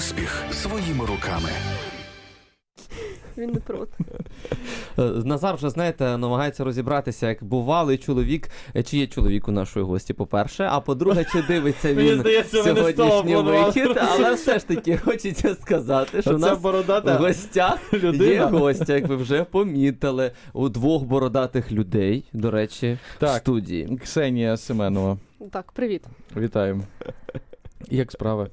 успіх своїми руками. Він не проти. Е, Назар вже, знаєте, намагається розібратися, як бувалий чоловік, е, чи є чоловік у нашої гості, по-перше, а по-друге, чи дивиться він здається, сьогоднішній вихід, але все ж таки хочеться сказати, що у нас в гостях є гостя, як ви вже помітили, у двох бородатих людей, до речі, в студії. Ксенія Семенова. Так, привіт. Вітаємо. Як справи?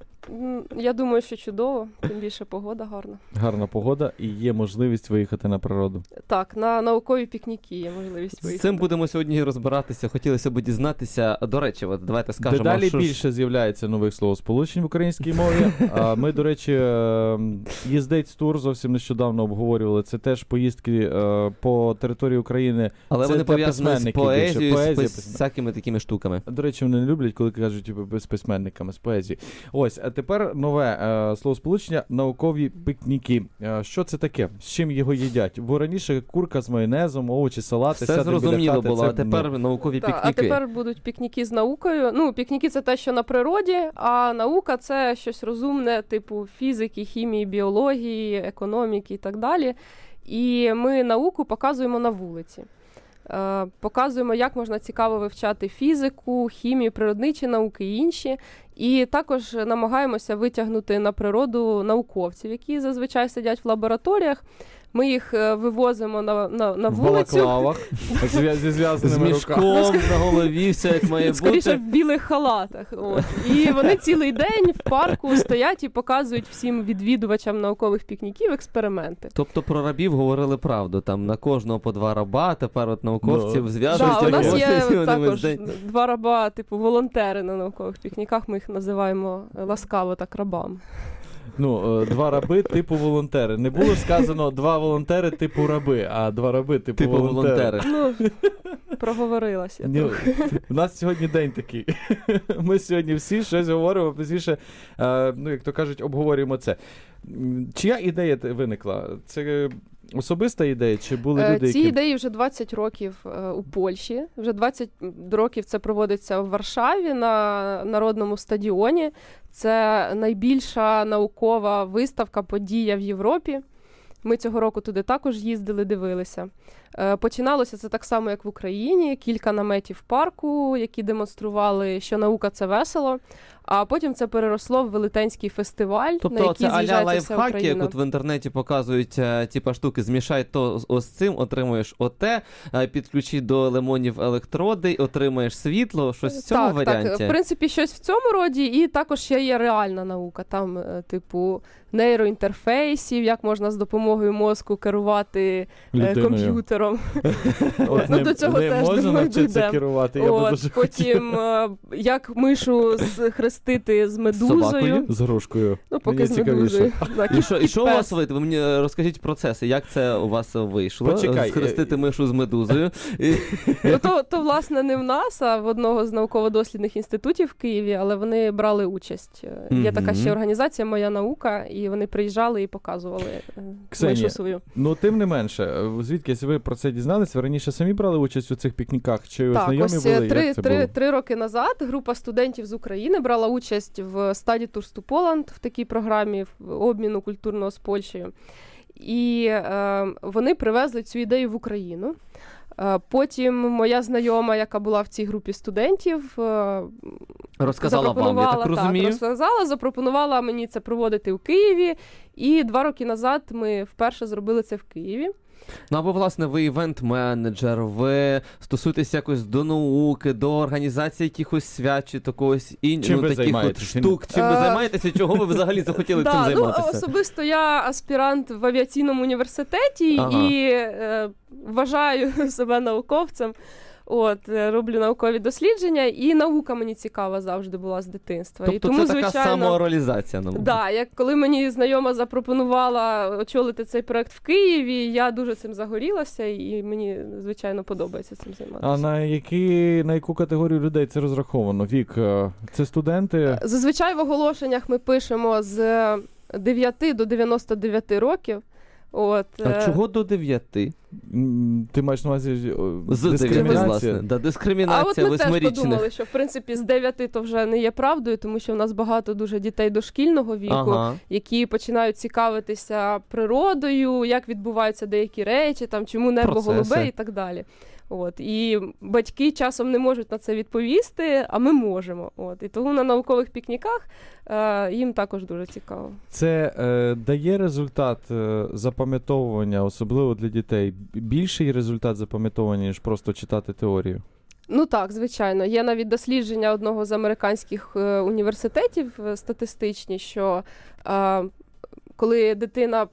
Я думаю, що чудово, тим більше погода гарна. Гарна погода і є можливість виїхати на природу. Так, на наукові пікніки є можливість З цим будемо сьогодні розбиратися. Хотілося б дізнатися. До речі, от давайте скажемо, Дедалі що більше з'являється нових словосполучень в українській мові. А ми, до речі, е, їздець тур зовсім нещодавно обговорювали. Це теж поїздки е, по території України. але це вони пов'язані з письменників більше. поезією, з пис- всякими такими штуками. До речі, вони не люблять, коли кажуть типу, з письменниками, з поезії. Ось, а тепер нове е, словосполучення наукові пікніки. Е, що це таке? З чим його їдять? Бо раніше курка з майонезом, овочі, салати. Все сядемо біля зрозуміло хати, було, це, а тепер наукові Так, а пікніки. тепер будуть пікніки з наукою. Ну, пікніки це те, що на природі, а наука це щось розумне, типу фізики, хімії, біології, економіки і так далі. І ми науку показуємо на вулиці. Е, Показуємо, як можна цікаво вивчати фізику, хімію, природничі науки і інші. І також намагаємося витягнути на природу науковців, які зазвичай сидять в лабораторіях. Ми їх е, вивозимо на, на, на в балаклавах зі зв'язаними руками. мішком на голові, все як має Скоріше бути. в білих халатах. От. І вони цілий день в парку стоять і показують всім відвідувачам наукових пікніків експерименти. Тобто про рабів говорили правду. Там на кожного по два раба, тепер от науковців зв'яжуть. Да, у нас є також день- два раба, типу волонтери на наукових пікніках. Ми їх називаємо ласкаво так рабами. Ну, е, два раби типу волонтери. Не було сказано два волонтери типу раби, а два раби типу, Типу волонтери. Ну, проговорилася. Ні, у нас сьогодні день такий. Ми сьогодні всі щось говоримо, пізніше, е, ну, як то кажуть, обговорюємо це. Чия ідея виникла? Це особиста ідея, чи були Е, люди, Ці ідеї вже 20 років е, у Польщі. Вже 20 років це проводиться в Варшаві на народному стадіоні. Це найбільша наукова виставка, подія в Європі. Ми цього року туди також їздили, дивилися. Е, Починалося це так само, як в Україні. Кілька наметів парку, які демонстрували, що наука це весело. А потім це переросло в велетенський фестиваль, на Тобто який це аля з'їжджається вся лайфхаки, як от в інтернеті показують е, типа штуки, змішай то з ось цим, отримуєш оте, е, підключи до лимонів електроди, отримаєш світло, щось в цьому так, варіанті. Так, в принципі, щось в цьому роді, і також ще є реальна наука. Там, е, типу, нейроінтерфейсів, як можна з допомогою мозку керувати Людиною. комп'ютером. От Ну, не, до цього не теж, можна думаю, навчитися керувати, я От, потім, як мишу схрестити з медузою. собакою? З грушкою. Ну, поки Мені з цікавіше. медузою. Так, І що, і що у вас вийде? Ви мені е, розкажіть процеси, як це у вас вийшло? Почекай, Схрестити е, мишу з медузою. Ну, то, то, власне, не в нас, а в одного з науково-дослідних інститутів в Києві, але вони брали участь. Е, Є така ще організація Моя наука, і вони приїжджали і показували Ксенія, мишу свою. Ну, тим не менше, е, звідки ви про це дізналися? Ви раніше самі брали участь у цих пікніках? Чи Так, знайомі ось були? три, Як це три, було? три роки назад група студентів з України брала участь в Study Tours to Poland в такій програмі обміну культурного з Польщею. І е, вони привезли цю ідею в Україну. Е, Потім моя знайома, яка була в цій групі студентів, е, Розказала вам, я так розумію. розказала, запропонувала мені це проводити у Києві. І два роки назад ми вперше зробили це в Києві. Ну або власне ви івент-менеджер, ви стосуєтесь якось до науки, до організації якихось свят чи такогось іншого ну, таких от штук. Чим ви Е, займаєтеся? Чого ви взагалі захотіли цим Да, ну, займатися? особисто я аспірант в авіаційному університеті Ага. і е, вважаю себе науковцем. От, е, роблю наукові дослідження, і наука мені цікава завжди була з дитинства. і Тобто тому, це така звичайно, самореалізація. Ну. Да, як коли мені знайома запропонувала очолити цей проект в Києві, я дуже цим загорілася, і мені звичайно подобається цим займатися. А на які на яку категорію людей це розраховано? Вік, е, це студенти? Зазвичай в оголошеннях ми пишемо з 9 до 99 років. От, А е, чого до дев'яти? Ти маєш на увазі З 9, дискримінація? власне. Да, А от ми теж восьмирічних. подумали, що в принципі з 9 то вже не є правдою, тому що в нас багато дуже дітей дошкільного віку, Ага. які починають цікавитися природою, як відбуваються деякі речі, там чому небо Процеси. голубе і так далі. От і батьки часом не можуть на це відповісти, а ми можемо. От і тому на наукових пікніках е, їм також дуже цікаво. Це е, дає результат е, запам'ятовування, особливо для дітей. Більший результат запам'ятовування, ніж просто читати теорію. Ну так, звичайно. Є навіть дослідження одного з американських е, університетів е, статистичні, що е, коли дитина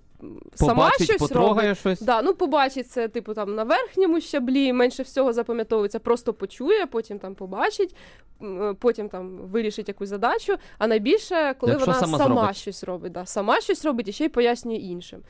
сама Побачить, щось потрогає робить, щось. Да, ну побачить це, типу, там на верхньому щаблі, менше всього запам'ятовується, просто почує, потім там побачить, м, е, потім там вирішить якусь задачу. А найбільше, коли Якщо вона сама сама, зробить. щось робить, да, сама щось робить і ще й пояснює іншим.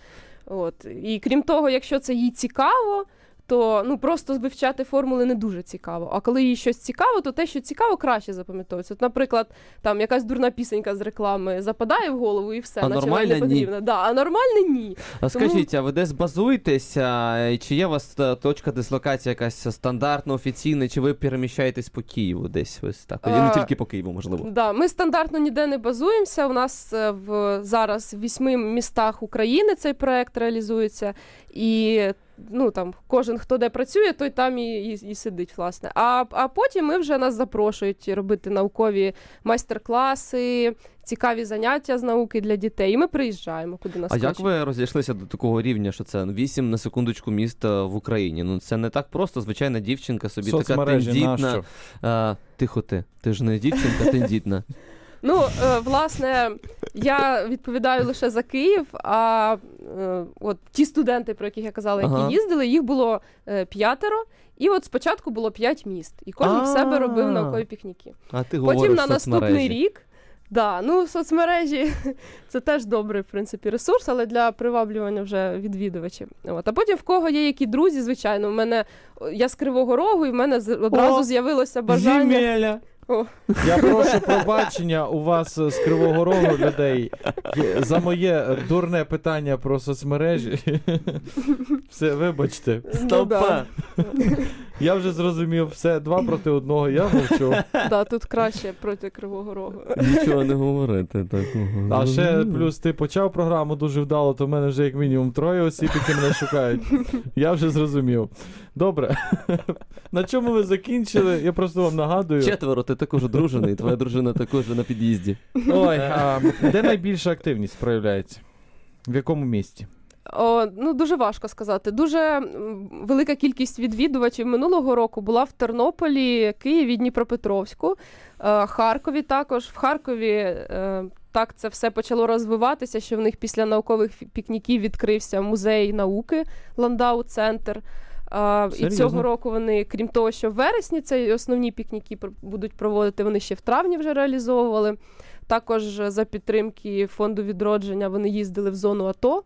От. І крім того, якщо це їй цікаво, то ну просто вивчати формули не дуже цікаво. А коли їй щось цікаво, то те, що цікаво, краще запам'ятовується. От, наприклад, там якась дурна пісенька з реклами западає в голову і все, А наче вона нормальна не ні. потрібна. Да, а нормальне ні. А скажіть, а ви десь базуєтеся? І Чи є у вас е, точка дислокації якась стандартна, офіційна, чи ви переміщаєтесь по Києву десь ось так? І не А, тільки по Києву, можливо. Да, ми стандартно ніде не базуємося. У нас е, в зараз в вісьми містах України цей проект реалізується, і ну там кожен хто де працює, той там і, і, і сидить, власне. А, а потім ми вже нас запрошують робити наукові майстер-класи, цікаві заняття з науки для дітей. І ми приїжджаємо, куди нас А як ви розійшлися до такого рівня, що це 8 на секундочку міст е, в Україні? Ну це не так просто. Звичайна дівчинка собі така тендітна. А, тихо ти. Ти ж не дівчинка, тендітна. Ну, е, власне, я відповідаю лише за Київ. А е, от ті студенти, про яких я казала, які Ага. їздили, їх було е, п'ятеро. І от спочатку було п'ять міст, і кожен в себе робив А. наукові пікніки. А ти Потім говориш на в наступний соцмережі. рік. Да, ну соцмережі це теж добрий в принципі ресурс, але для приваблювання вже відвідувачів. От. А потім в кого є які друзі, звичайно, в мене я з Кривого Рогу, і в мене з- одразу з'явилося бажання. Земеля. О. Я прошу пробачення у вас е, з Кривого Рогу людей за моє е, дурне питання про соцмережі. Все, вибачте. Ну, да. Я вже зрозумів, все, два проти одного, я мовчу. Да, тут краще проти Кривого Рогу. Нічого не говорити. Так. А ще плюс ти почав програму дуже вдало, то в мене вже як мінімум троє осіб, які мене шукають. Я вже зрозумів. Добре. На чому ви закінчили? Я просто вам нагадую. Четверо, ти також одружений, твоя дружина також на під'їзді. Ой, а, де найбільша активність проявляється? В якому місті? О, ну дуже важко сказати. Дуже велика кількість відвідувачів минулого року була в Тернополі, Києві, Дніпропетровську, е, Харкові також. В Харкові е, так це все почало розвиватися, що в них після наукових пікніків відкрився музей науки Ландау Центр. А, і цього року вони, крім того, що в вересні це основні пікніки будуть проводити, вони ще в травні вже реалізовували. Також за підтримки фонду відродження вони їздили в зону АТО.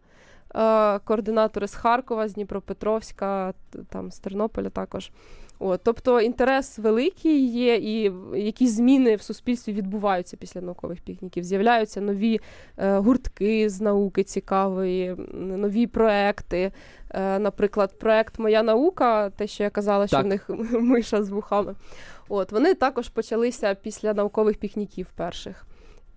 Е, координатори з Харкова, з Дніпропетровська, там з Тернополя також. От, тобто інтерес великий є, і якісь зміни в суспільстві відбуваються після наукових пікніків. З'являються нові е, гуртки з науки цікавої, нові проекти. Е, наприклад, проект Моя наука, те, що я казала, що в них миша з вухами. От, вони також почалися після наукових пікніків перших.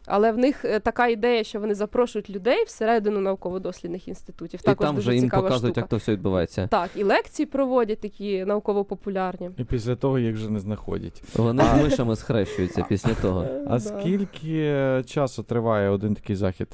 Але в них е, така ідея, що вони запрошують людей всередину науково-дослідних інститутів. І Також там дуже вже їм цікава показують, штука. як то все відбувається. Так, і лекції проводять такі науково-популярні. І після того їх вже не знаходять. Вони з мишами схрещуються після того. А скільки е, часу триває один такий захід?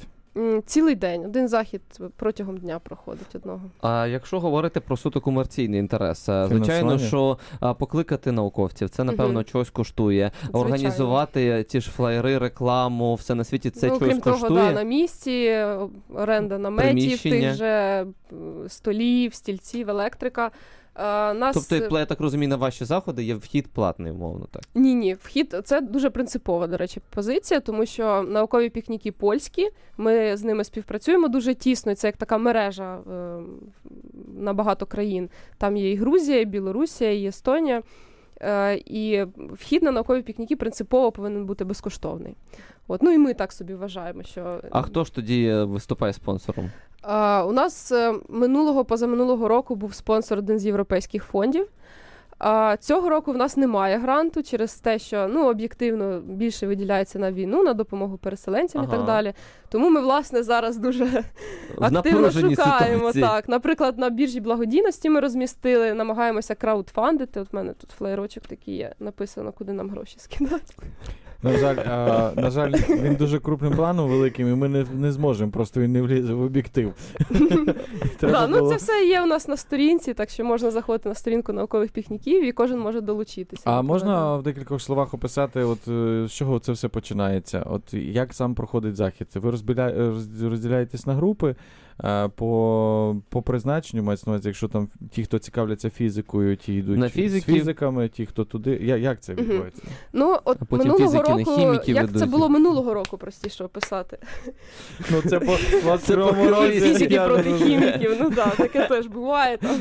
Цілий день, один захід протягом дня проходить одного. А якщо говорити про суто комерційний інтерес, е, звичайно, що покликати науковців, це напевно Мгм. чогось коштує. Звичайно. Організувати ті ж флаєри, рекламу, все на світі це ну, чогось крім того, да, на місці, е, оренда наметів, тих же е, столів, стільців, електрика. Е, Нас... Тобто, я так розумію, на ваші заходи є вхід платний, умовно так. Ні, ні, вхід це дуже принципова, до речі, позиція, тому що наукові пікніки польські. Ми з ними співпрацюємо дуже тісно. Це як така мережа е, на багато країн. Там є і Грузія, і Білорусія, і Естонія. Е, і вхід на наукові пікніки принципово повинен бути безкоштовний. От, ну і ми так собі вважаємо, що А хто ж тоді виступає спонсором? А, у нас е, минулого позаминулого року був спонсор один з європейських фондів. А, цього року в нас немає гранту через те, що ну об'єктивно більше виділяється на війну, на допомогу переселенцям і так далі. Тому ми, власне, зараз дуже В активно шукаємо. ситуації. Так, наприклад, на біржі благодійності ми розмістили, намагаємося краудфандити. От в мене тут флеєрочок такий є, написано, куди нам гроші скидати. На жаль, а, на жаль, він дуже крупним планом великим, і ми не, не зможемо, просто він не влізе в об'єктив. Да, ну було- це все є у нас на сторінці, так що можна заходити на сторінку наукових пікніків і кожен може долучитися. А можна в декількох словах описати, от е, з чого це все починається? От як сам проходить захід? Ви розбіля... розділяєтесь на групи по, по призначенню, мається на увазі, якщо там ті, хто цікавляться фізикою, ті йдуть На з фізиками, ті, хто туди. Я, як це відбувається? Ну, от А потім минулого фізики на року, хіміків як це було минулого року, простіше описати. Ну, це по Це по Фізики проти хіміків, ну так, таке теж буває. Там.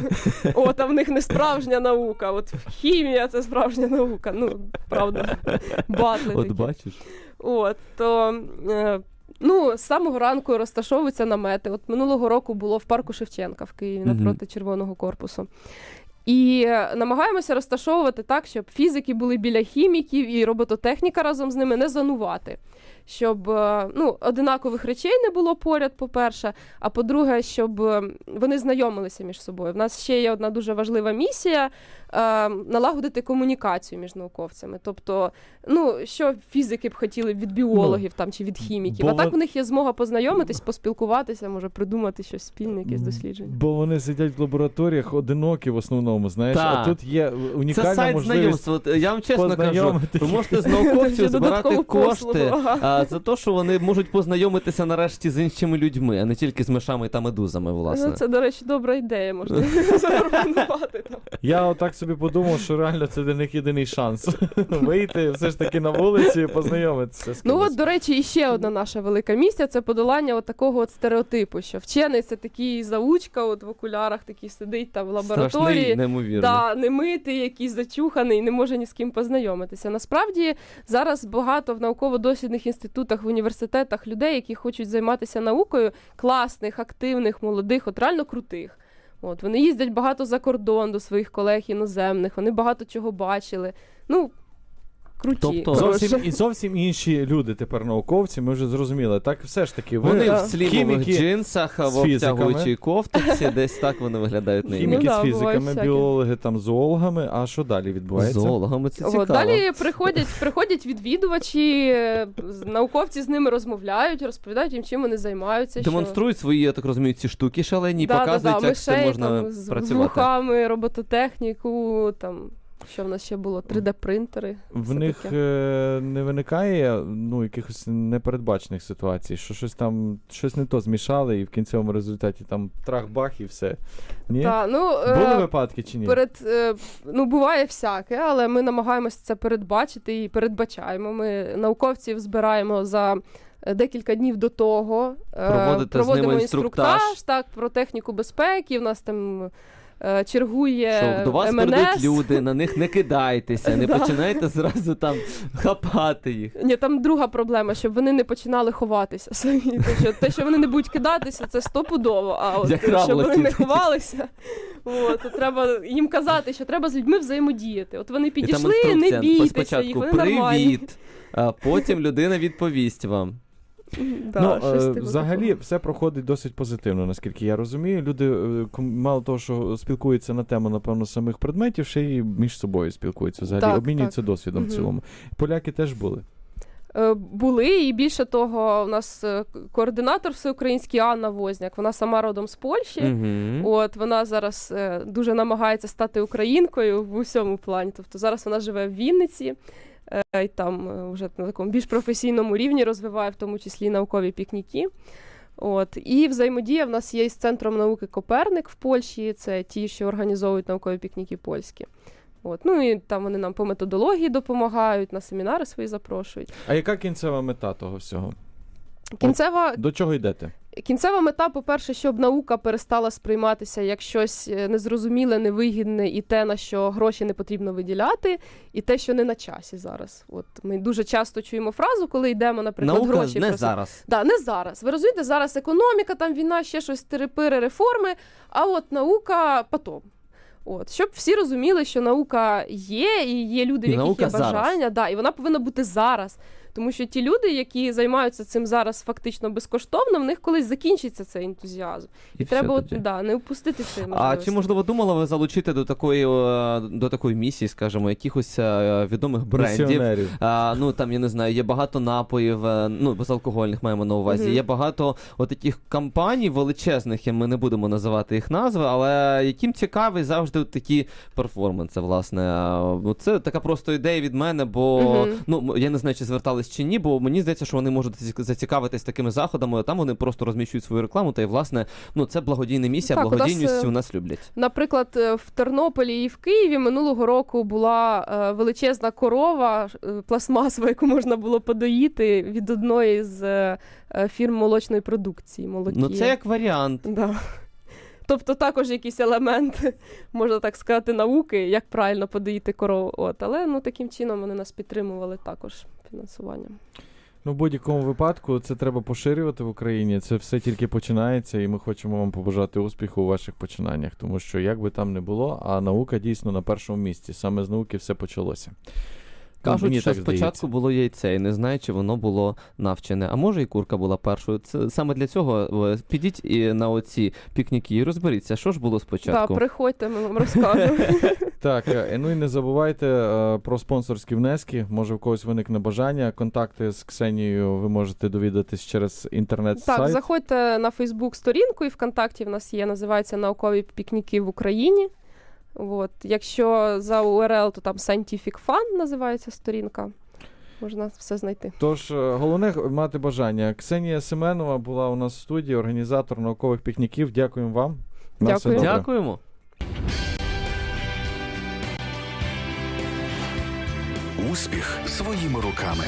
О, там в них не справжня наука, от хімія це справжня наука. Ну, правда, батли От бачиш. От, то, е, ну, з самого ранку розташовуються намети. От минулого року було в парку Шевченка в Києві напроти Червоного корпусу. І е, намагаємося розташовувати так, щоб фізики були біля хіміків і робототехніка разом з ними не зонувати. Щоб е, ну, одинакових речей не було поряд, по-перше, а по-друге, щоб е, вони знайомилися між собою. В нас ще є одна дуже важлива місія е, налагодити комунікацію між науковцями. Тобто, ну, що фізики б хотіли від біологів там, чи від хіміків. бо А так у них є змога познайомитись, поспілкуватися, може придумати щось спільне, якесь дослідження. Бо вони сидять в лабораторіях одинокі в основному, знаєш, Так. а тут є унікальна Це сайт можливість. знайомства. Я вам чесно кажу, ви можете з науковців збирати кошти послугу. А, за те, що вони можуть познайомитися нарешті з іншими людьми, а не тільки з мишами та медузами, власне. Ну, це, до речі, добра ідея, можна запропонувати. Я отак собі подумав, що реально це для них єдиний шанс вийти все ж таки на вулицю і познайомитися з Ну от, до речі, іще одна наша велика місія це подолання от такого от стереотипу, що вчений це такий заучка, от в окулярах такий сидить там в лабораторії. Страшний, неймовірно. Да, не якийсь зачуханий, не може ні з ким познайомитися. Насправді зараз багато в науково-дослідних інститутах, в університетах людей, які хочуть займатися наукою, класних, активних, молодих, от реально крутих. От вони їздять багато за кордон до своїх колег іноземних, вони багато чого бачили. Ну, круті. Тобто- Зовсім, і зовсім інші люди тепер науковці, ми вже зрозуміли. Так все ж таки, Вони Да. в слімових джинсах, в з обтягуючій кофточці, десь так вони виглядають Ну неймовірно. хіміки да, з фізиками, біологи там зоологами. А що далі З відбувається? зоологами це цікаво. От, далі приходять, приходять відвідувачі, науковці з ними розмовляють, розповідають їм, чим вони займаються. що- Демонструють свої, я так розумію, ці штуки шалені, Да, да, показують, да, як з цим мишей, можна там, з працювати. вухами, робототехніку, там, що в нас ще було, 3D-принтери. В них таке. е, не виникає ну, якихось непередбачених ситуацій, що щось там щось не то змішали, і в кінцевому результаті там трах-бах і все. Ні? Та, ну, е, Були випадки чи ні? Перед, е, ну, буває всяке, але ми намагаємося це передбачити і передбачаємо. Ми науковців збираємо за е, декілька днів до того. Проводите з проводимо ними інструктаж. так, про техніку безпеки. У нас там чергує Що до вас МНС. прийдуть люди, на них не кидайтеся, не починайте зразу там хапати їх. Ні, там друга проблема, щоб вони не починали ховатися самі. Те, що, те, що вони не будуть кидатися, це стопудово. А от Як щоб вони не ховалися, от, то треба їм казати, що треба з людьми взаємодіяти. От вони підійшли, не бійтеся їх, вони нормальні. привіт, а потім людина відповість вам. Да, ну, щось типу взагалі такого. все проходить досить позитивно, наскільки я розумію. Люди, е, мало того, що спілкуються на тему, напевно, самих предметів, ще й між собою спілкуються. Взагалі Так, обмінюються так. досвідом в цілому. Поляки теж були. Е, Були, і більше того, у нас координатор всеукраїнський Анна Возняк, вона сама родом з Польщі. Угу. От вона зараз дуже намагається стати українкою в усьому плані. Тобто зараз вона живе в Вінниці і там е, вже на такому більш професійному рівні розвиває в тому числі наукові пікніки. От і взаємодія в нас є із центром науки Коперник в Польщі. Це ті, що організовують наукові пікніки польські. От ну і там вони нам по методології допомагають, на семінари свої запрошують. А яка кінцева мета того всього? Кінцева До чого йдете? Кінцева мета, по-перше, щоб наука перестала сприйматися як щось е, незрозуміле, невигідне, і те, на що гроші не потрібно виділяти, і те, що не на часі зараз. От ми дуже часто чуємо фразу, коли йдемо, наприклад, Наука гроші не просити. зараз. Да, не зараз. Ви розумієте, зараз економіка, там війна, ще щось терепири, реформи, а от наука потом. От, щоб всі розуміли, що наука є, і є люди, в яких є зараз. бажання, да, і вона повинна бути зараз. Тому що ті люди, які займаються цим зараз фактично безкоштовно, в них колись закінчиться цей ентузіазм. І, І треба от, да, не впустити цей А чи можливо думала ви залучити до такої е, до такої місії, скажімо, якихось е, відомих брендів? А, ну там я не знаю, є багато напоїв, е, ну безалкогольних маємо на увазі. Мгм. Є багато от таких компаній величезних, і ми не будемо називати їх назви, але яким цікаві завжди от такі перформанси, власне. Це така просто ідея від мене, бо Мгм. ну я не знаю, чи звертались чи ні, бо мені здається, що вони можуть зацікавитись такими заходами. а Там вони просто розміщують свою рекламу. Та й власне, ну це благодійна місія, Так, у нас, благодійністю е, у нас люблять. Наприклад, е, в Тернополі і в Києві минулого року була е, величезна корова е, пластмасова, яку можна було подоїти від одної з е, е, фірм молочної продукції. Молокі. Ну це як варіант. Да. Тобто також якийсь елемент, можна так сказати, науки, як правильно подоїти корову. От. Але ну, таким чином вони нас підтримували також фінансуванням. Ну, в будь-якому випадку це треба поширювати в Україні. Це все тільки починається, і ми хочемо вам побажати успіху у ваших починаннях, тому що як би там не було, а наука дійсно на першому місці. Саме з науки все почалося. Ну, Кажуть, мені що так спочатку здається. було яйце, і не знаю, чи воно було навчене. А може і курка була першою. Це саме для цього е, підіть і на оці пікніки і розберіться, що ж було Так, спочатку. приходьте, ми вам розкажемо. Так, е, ну і не забувайте е, про спонсорські внески. Може, в когось виникне бажання. Контакти з Ксенією ви можете довідатись через інтернет-сайт. Так, заходьте на Фейсбук сторінку, і ВКонтакті в нас є, називається Наукові пікніки в Україні. От. Якщо за URL, то там Scientific Fun називається сторінка. Можна все знайти. Тож е, головне мати бажання. Ксенія Семенова була у нас в студії, організатор наукових пікніків. Дякуємо вам. На все Дякую. добре. Дякуємо. Успіх своїми руками.